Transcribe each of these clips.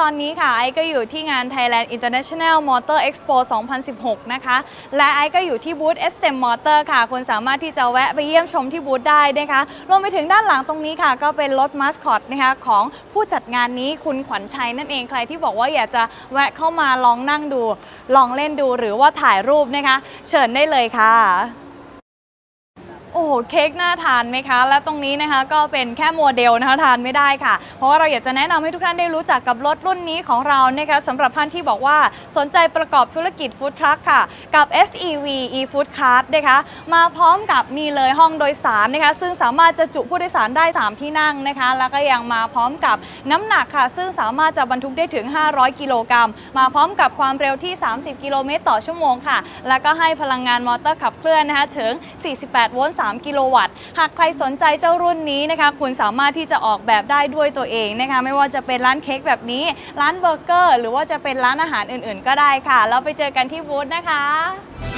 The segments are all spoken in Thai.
ตอนนี้ค่ะไอก็อยู่ที่งาน Thailand International Motor Expo 2016 นะคะ และไอก็อยู่ที่บูธ SM Motor ค่ะ คุณสามารถที่จะแวะไปเยี่ยมชมที่บูธได้นะคะ รวมไปถึงด้านหลังตรงนี้ค่ะ ก็เป็นรถมาสคอตนะคะของผู้จัดงานนี้คุณขวัญชัยนั่นเองใครที่บอกว่าอยากจะแวะเข้ามาลองนั่งดู ลองเล่นดูหรือว่าถ่ายรูปนะคะ เชิญได้เลยค่ะ โอ้โหเค้กน่าทานไหมคะ และตรงนี้นะคะก็เป็นแค่โมเดลนะคะทานไม่ได้ค่ะ เพราะว่าเราอยากจะแนะนำให้ทุกท่านได้รู้จักกับรถรุ่นนี้ของเรานะคะสำหรับท่านที่บอกว่าสนใจประกอบธุรกิจฟู้ดทรัคค่ะ กับ SEV e-food card นะคะมาพร้อมกับนี่เลยห้องโดยสารนะคะ ซึ่งสามารถจะจุผู้โดยสารได้ 3 ที่นั่งนะคะ แล้วก็ยังมาพร้อมกับน้ำหนักค่ะ ซึ่งสามารถจะบรรทุกได้ถึง 500 กิโลกรัมมาพร้อมกับความเร็วที่ 30 กิโลเมตรต่อชั่วโมงค่ะ แล้วก็ให้พลังงานมอเตอร์ขับเคลื่อนนะคะถึง 48 โวลต์3 กิโลวัตต์ หากใครสนใจเจ้ารุ่นนี้นะคะคุณสามารถที่จะออกแบบได้ด้วยตัวเองนะคะไม่ว่าจะเป็นร้านเค้กแบบนี้ ร้านเบอร์เกอร์ หรือว่าจะเป็นร้านอาหารอื่นๆ ก็ได้ค่ะ แล้วไปเจอกันที่บูธนะคะ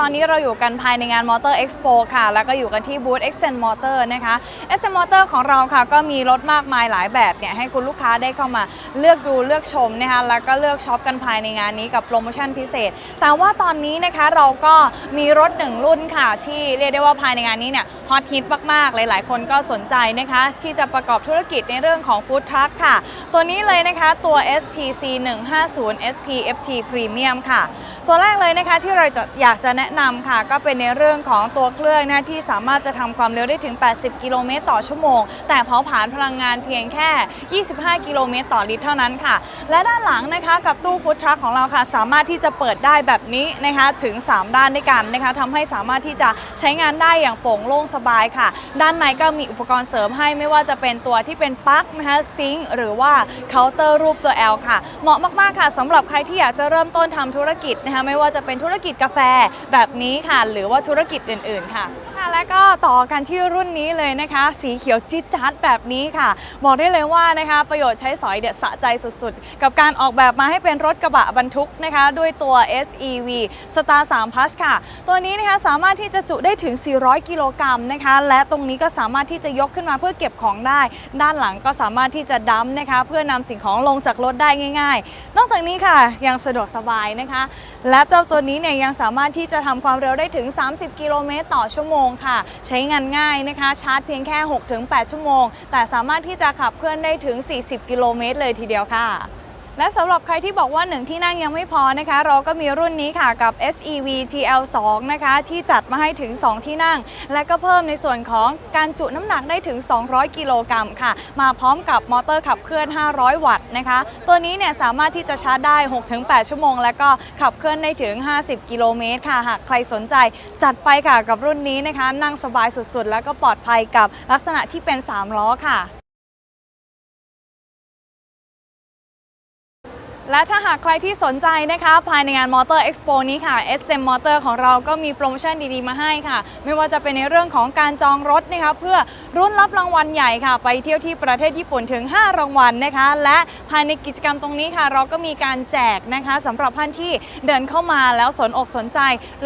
ตอนนี้เราอยู่กันภายในงาน Motor Expo ค่ะ แล้วก็อยู่กันที่บูธ Accent Motor นะคะ Accent Motor ของเราค่ะ ก็มีรถมากมายหลายแบบเนี่ย ให้คุณลูกค้าได้เข้ามาเลือกดูเลือกชมนะคะ แล้วก็เลือกช็อปกันภายในงานนี้กับโปรโมชั่นพิเศษ แต่ว่าตอนนี้นะคะเราก็มีรถหนึ่งรุ่นค่ะ ที่เรียกได้ว่าภายในงานนี้เนี่ยฮอตฮิตมากๆ หลาย ๆ คนก็สนใจนะคะ ที่จะประกอบธุรกิจในเรื่องของฟู้ดทรัคค่ะ ตัวนี้เลยนะคะตัว STC 150 SPFT Premium ค่ะ ตัวแรกเลยนะคะที่เราจะอยากจะแนะนำค่ะ ก็เป็นในเรื่องของตัวเครื่องนะที่สามารถจะทำความเร็วได้ถึง 80 กิโลเมตรต่อชั่วโมง แต่เผาผลาญพลังงานเพียงแค่ 25 กิโลเมตรต่อลิตรเท่านั้นค่ะ และด้านหลังนะคะกับตู้ฟู้ดทรัคของเราค่ะ สามารถที่จะเปิดได้แบบนี้นะคะถึง 3 ด้านด้วยกันนะคะทำให้สามารถที่จะใช้งานได้อย่างโปร่งโล่งสบายค่ะ ด้านในก็มีอุปกรณ์เสริมให้ไม่ว่าจะเป็นตัวที่เป็นปลั๊กนะคะซิงหรือว่าเคาน์เตอร์รูปตัว L ค่ะ เหมาะมากๆค่ะสำหรับใครที่อยากจะเริ่มต้นทำธุรกิจนะคะไม่ว่าจะเป็นธุรกิจกาแฟแบบนี้ค่ะ หรือว่าธุรกิจอื่น ๆ ค่ะค่ะ และก็ต่อกันที่รุ่นนี้เลยนะคะ สีเขียวจิ๊ดจ๊าดแบบนี้ค่ะบอกได้เลยว่านะคะประโยชน์ใช้สอยเด็ดสะใจสุดๆ กับการออกแบบมาให้เป็นรถกระบะบรรทุกนะคะ ด้วยตัว SEV Star 3 Plus ค่ะ ตัวนี้นะคะสามารถที่จะจุได้ถึง 400 กิโลกรัมนะคะ และตรงนี้ก็สามารถที่จะยกขึ้นมาเพื่อเก็บของได้ ด้านหลังก็สามารถที่จะดัมนะคะ เพื่อนำสิ่งของลงจากรถได้ง่าย ๆ นอกจากนี้ค่ะยังสะดวกสบายนะคะ และเจ้าตัวนี้เนี่ยยังสามารถที่จะทำความเร็วได้ถึง 30 กิโลเมตรต่อชั่วโมงค่ะ ใช้งานง่ายนะคะ ชาร์จเพียงแค่ 6-8 ชั่วโมง แต่สามารถที่จะขับเคลื่อนได้ถึง 40 กิโลเมตรเลยทีเดียวค่ะ และสำหรับใครที่บอกว่าหนึ่งที่นั่งยังไม่พอนะคะ เราก็มีรุ่นนี้ค่ะกับ SEV TL2 นะคะที่จัดมาให้ถึง 2 ที่นั่ง และก็เพิ่มในส่วนของการจุน้ำหนักได้ถึง 200 กิโลกรัมค่ะ มาพร้อมกับมอเตอร์ขับเคลื่อน 500 วัตต์นะคะ ตัวนี้เนี่ยสามารถที่จะชาร์จได้ 6-8 ชั่วโมง แล้วก็ขับเคลื่อนได้ถึง 50 กิโลเมตรค่ะหากใครสนใจจัดไปค่ะกับรุ่นนี้นะคะ นั่งสบายสุดๆ แล้วก็ปลอดภัยกับลักษณะที่เป็น 3 ล้อค่ะ และถ้าหากใครที่สนใจนะคะ ภายในงาน Motor Expo นี้ค่ะ SM Motor ของเราก็มีโปรโมชั่นดีๆ มาให้ค่ะ ไม่ว่าจะเป็นในเรื่องของการจองรถนะคะเพื่อรุ่นรับรางวัลใหญ่ค่ะ ไปเที่ยวที่ประเทศญี่ปุ่นถึง 5 รางวัลนะคะ และภายในกิจกรรมตรงนี้ค่ะ เราก็มีการแจกนะคะสำหรับท่านที่เดินเข้ามาแล้วสนอกสนใจ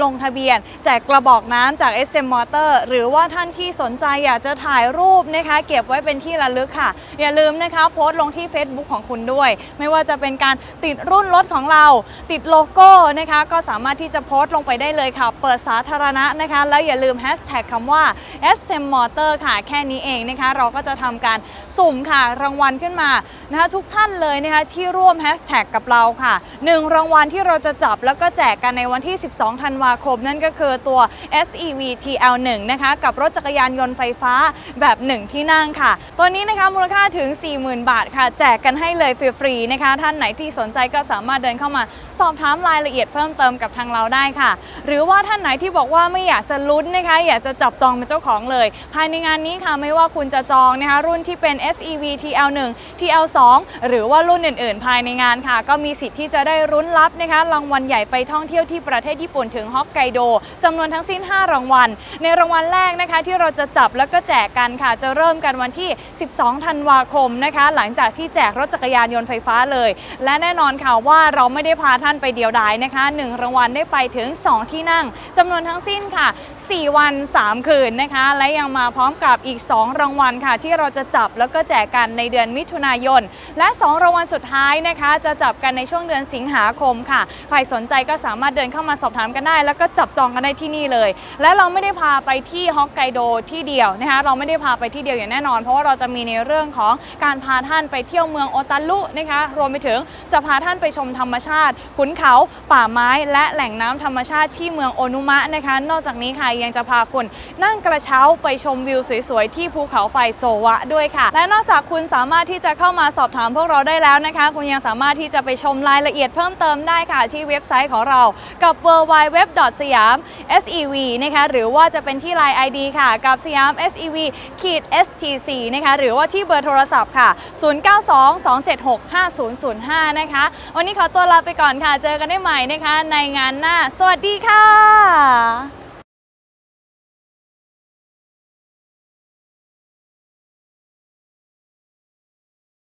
ลงทะเบียน แจกกระบอกน้ำจาก SM Motor หรือว่าท่านที่สนใจอยากจะถ่ายรูปนะคะ เก็บไว้เป็นที่ระลึกค่ะ อย่าลืมนะคะโพสต์ลงที่ Facebook ของคุณด้วย ไม่ว่าจะเป็นการติดรุ่นรถของเรา ติดโลโก้นะคะ ก็สามารถที่จะโพสต์ลงไปได้เลยค่ะ เปิดสาธารณะนะคะ แล้วอย่าลืมแฮชแท็กคำว่า SM Motor ค่ะ แค่นี้เองนะคะ เราก็จะทำการสุ่มค่ะรางวัลขึ้นมานะคะทุกท่านเลยนะคะที่ร่วมแฮชแท็กกับเราค่ะหนึ่งรางวัลที่เราจะจับแล้วก็แจกกันในวันที่ 12 ธันวาคม นั่นก็คือตัว SEV TL1 นะคะกับรถจักรยานยนต์ไฟฟ้าแบบ 1 ที่นั่งค่ะ ตัวนี้นะคะมูลค่าถึง 40,000 บาทค่ะ แจกกันให้เลยฟรีๆนะคะ ท่านไหนที่สนใจก็สามารถเดินเข้ามา สอบถามรายละเอียดเพิ่มเติมกับทางเราได้ค่ะ หรือว่าท่านไหนที่บอกว่าไม่อยากจะลุ้นนะคะ อยากจะจับจองเป็นเจ้าของเลย ภายในงานนี้ค่ะไม่ว่าคุณจะจองนะคะรุ่นที่เป็น SEV TL1 TL2 หรือว่ารุ่นอื่น ๆ ภายในงานค่ะ ก็มีสิทธิ์ที่จะได้รุ้นรับนะคะรางวัลใหญ่ไปท่องเที่ยวที่ประเทศญี่ปุ่นถึงฮอกไกโดจำนวนทั้งสิ้น 5 รางวัล ในรางวัลแรกนะคะที่เราจะจับแล้วก็แจกกันค่ะ จะเริ่มกันวันที่ 12 ธันวาคมนะคะ หลังจากที่แจกรถจักรยานยนต์ไฟฟ้าเลย และแน่น่นอนค่ะว่าเราไม่ได้พาท่านไปเดียวดายนะคะ 1 รางวัลได้ไปถึง 2 ที่นั่งจำนวนทั้งสิ้นค่ะ 4 วัน 3 คืนนะคะ และยังมาพร้อมกับอีก 2 รางวัลค่ะ ที่เราจะจับแล้วก็แจกกันในเดือนมิถุนายน และ 2 รางวัลสุดท้ายนะคะ จะจับกันในช่วงเดือนสิงหาคมค่ะ ใครสนใจก็สามารถเดินเข้ามาสอบถามกันได้ แล้วก็จับจองกันได้ที่นี่เลย และเราไม่ได้พาไปที่ฮอกไกโดที่เดียวนะคะเราไม่ได้พาไปที่เดียวอย่างแน่นอน เพราะว่าเราจะมีในเรื่องของการพาท่านไปเที่ยวเมืองโอตารุนะคะรวมไปถึง จะพาท่านไปชมธรรมชาติขุนเขาป่าไม้และแหล่งน้ำธรรมชาติที่เมืองโอนุมะนะคะ นอกจากนี้ค่ะยังจะพาคุณนั่งกระเช้าไปชมวิวสวยๆ ที่ภูเขาไฟโซวะด้วยค่ะ และนอกจากคุณสามารถที่จะเข้ามาสอบถามพวกเราได้แล้วนะคะ คุณยังสามารถที่จะไปชมรายละเอียดเพิ่มเติมได้ค่ะ ที่เว็บไซต์ของเรากับ w w w s y a m SEV นะคะหรือว่าจะเป็นที่ Line ID ค่ะ กับสยาม SEV ขีด STC นะคะหรือว่าที่เบอร์โทรศัพท์ค่ะ 0922765005นะคะ วันนี้ขอตัวลาไปก่อนค่ะ เจอกันได้ใหม่นะคะ ในงานหน้า สวัสดีค่ะ